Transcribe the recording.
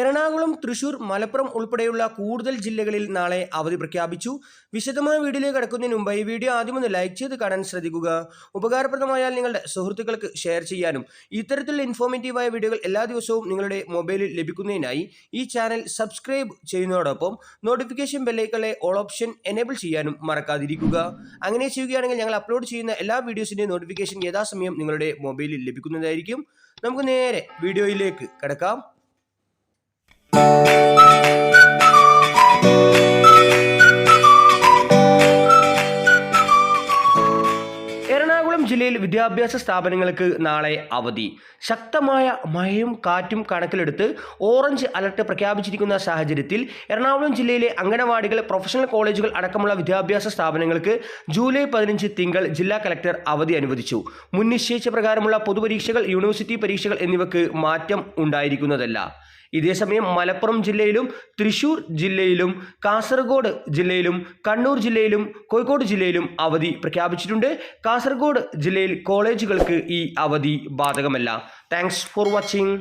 എറണാകുളം തൃശൂർ മലപ്പുറം ഉൾപ്പെടെയുള്ള കൂടുതൽ ജില്ലകളിൽ നാളെ അവധി പ്രഖ്യാപിച്ചു. വിശദമായ വീഡിയോയിലേക്ക് കടക്കുന്നതിന് മുമ്പ് ഈ വീഡിയോ ആദ്യം ഒന്ന് ലൈക്ക് ചെയ്ത് കാണാൻ ശ്രദ്ധിക്കുക. ഉപകാരപ്രദമായാൽ നിങ്ങളുടെ സുഹൃത്തുക്കൾക്ക് ഷെയർ ചെയ്യാനും ഇത്തരത്തിലുള്ള ഇൻഫോർമേറ്റീവായ വീഡിയോകൾ എല്ലാ ദിവസവും നിങ്ങളുടെ മൊബൈലിൽ ലഭിക്കുന്നതിനായി ഈ ചാനൽ സബ്സ്ക്രൈബ് ചെയ്യുന്നതോടൊപ്പം നോട്ടിഫിക്കേഷൻ ബെല്ലൈക്കളെ ഓൾ ഓപ്ഷൻ എനേബിൾ ചെയ്യാനും മറക്കാതിരിക്കുക. അങ്ങനെ ചെയ്യുകയാണെങ്കിൽ ഞങ്ങൾ അപ്ലോഡ് ചെയ്യുന്ന എല്ലാ വീഡിയോസിന്റെയും നോട്ടിഫിക്കേഷൻ യഥാസമയം നിങ്ങളുടെ മൊബൈലിൽ ലഭിക്കുന്നതായിരിക്കും. നമുക്ക് നേരെ വീഡിയോയിലേക്ക് കിടക്കാം. ജില്ലയിൽ വിദ്യാഭ്യാസ സ്ഥാപനങ്ങൾക്ക് നാളെ അവധി. ശക്തമായ മഴയും കാറ്റും കണക്കിലെടുത്ത് ഓറഞ്ച് അലർട്ട് പ്രഖ്യാപിച്ചിരിക്കുന്ന സാഹചര്യത്തിൽ എറണാകുളം ജില്ലയിലെ അംഗനവാടികൾ പ്രൊഫഷണൽ കോളേജുകൾ അടക്കമുള്ള വിദ്യാഭ്യാസ സ്ഥാപനങ്ങൾക്ക് ജൂലൈ പതിനഞ്ച് തിങ്കൾ ജില്ലാ കലക്ടർ അവധി അനുവദിച്ചു. മുൻ നിശ്ചയിച്ച പ്രകാരമുള്ള പൊതുപരീക്ഷകൾ യൂണിവേഴ്സിറ്റി പരീക്ഷകൾ എന്നിവയ്ക്ക് മാറ്റം ഉണ്ടായിരിക്കുന്നതല്ല. ഇതേസമയം മലപ്പുറം ജില്ലയിലും തൃശൂർ ജില്ലയിലും കാസർഗോഡ് ജില്ലയിലും കണ്ണൂർ ജില്ലയിലും കോഴിക്കോട് ജില്ലയിലും അവധി പ്രഖ്യാപിച്ചിട്ടുണ്ട്. കാസർഗോഡ് ജില്ലയിൽ കോളേജുകൾക്ക് ഈ അവധി ബാധകമല്ല. Thanks for watching